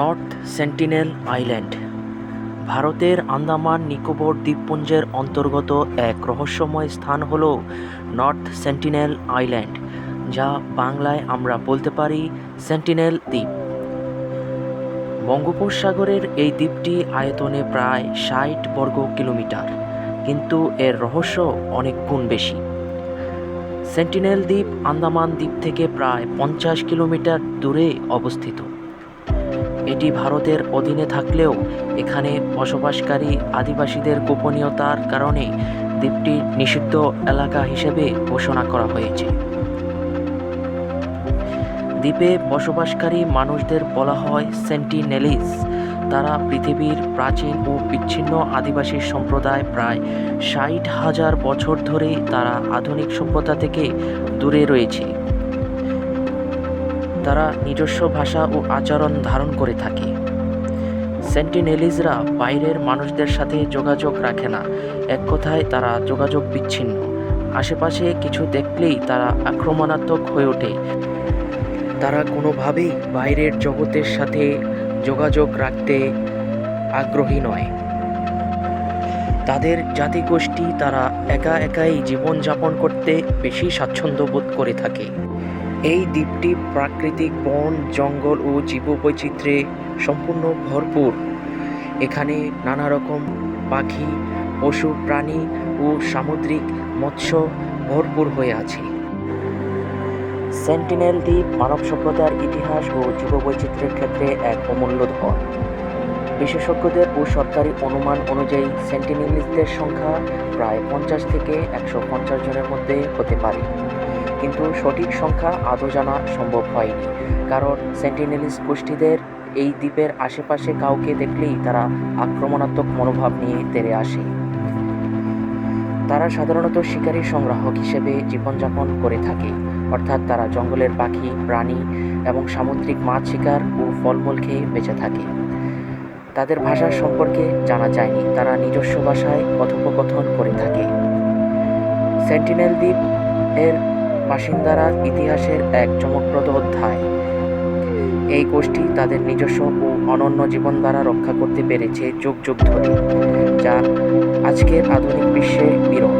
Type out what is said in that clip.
North sentinel island. ভারতের আন্দামান নিকোবর দ্বীপপুঞ্জের অন্তর্গত এক রহস্যময় স্থান হল নর্থ সেন্টিনেল আইল্যান্ড, যা বাংলায় আমরা বলতে পারি সেন্টিনেল দ্বীপ। বঙ্গোপসাগরের এই দ্বীপটি আয়তনে প্রায় ষাট বর্গ কিলোমিটার, কিন্তু এর রহস্য অনেক গুণ বেশি। সেন্টিনেল দ্বীপ আন্দামান দ্বীপ থেকে প্রায় পঞ্চাশ কিলোমিটার দূরে অবস্থিত। এটি ভারতের অধীনে থাকলেও এখানে বসবাসকারী আদিবাসীদের গোপনীয়তার কারণে দ্বীপটি নিষিদ্ধ এলাকা হিসেবে ঘোষণা করা হয়েছে। দ্বীপে বসবাসকারী মানুষদের বলা হয় সেন্টিনেলিস। তারা পৃথিবীর প্রাচীন ও বিচ্ছিন্ন আদিবাসী সম্প্রদায় প্রায় ষাট হাজার বছর ধরেই তারা আধুনিক সভ্যতা থেকে দূরে রয়েছে। তারা নিজস্ব ভাষা ও আচরণ ধারণ করে থাকে। সেন্টিনেলিজরা বাইরের মানুষদের সাথে যোগাযোগ রাখে না। এক কথায়, তারা যোগাযোগ বিচ্ছিন্ন। আশেপাশে কিছু দেখলেই তারা আক্রমণাত্মক হয়ে ওঠে। তারা কোনোভাবেই বাইরের জগতের সাথে যোগাযোগ রাখতে আগ্রহী নয়। তাদের জাতিগোষ্ঠী তারা একা একাই জীবনযাপন করতে বেশি স্বাচ্ছন্দ্য বোধ করে থাকে। এই দ্বীপটি প্রাকৃতিক বন, জঙ্গল ও জীববৈচিত্র্যে সম্পূর্ণ ভরপুর। এখানে নানা রকম পাখি, পশু, প্রাণী ও সামুদ্রিক মৎস্য ভরপুর হয়ে আছে। সেন্টিনেল দ্বীপ মানব সভ্যতার ইতিহাস ও জীববৈচিত্র্যের ক্ষেত্রে এক অমূল্য ধন। বিশেষজ্ঞদের ও সরকারি অনুমান অনুযায়ী সেন্টিনেলিসদের সংখ্যা প্রায় পঞ্চাশ থেকে একশো পঞ্চাশ জনের মধ্যে হতে পারে। কিন্তু সঠিক সংখ্যা আদৌ জানা সম্ভব হয়নি। কারণ সেন্টিনেলিস গোষ্ঠীদের এই দ্বীপের আশেপাশে কাউকে দেখলেই তারা আক্রমণাত্মক মনোভাব নিয়ে তেড়ে আসে। তারা সাধারণত শিকারী সংগ্রাহক হিসেবে জীবনযাপন করে থাকে। অর্থাৎ তারা জঙ্গলের পাখি, প্রাণী এবং সামুদ্রিক মাছ শিকার ও ফলমূল খেয়ে বেঁচে থাকে। তাদের ভাষা সম্পর্কে জানা যায়নি। তারা নিজস্ব ভাষায় কথোপকথন করে থাকে। সেন্টিনেল দ্বীপ এর বাসিন্দারা ইতিহাসের এক চমকপ্রদ অধ্যায়। এই গোষ্ঠী তাদের নিজস্ব ও অনন্য জীবন দ্বারা রক্ষা করতে পেরেছে যুগ যুগ ধরে, যা আজকের আধুনিক বিশ্বে বিরল।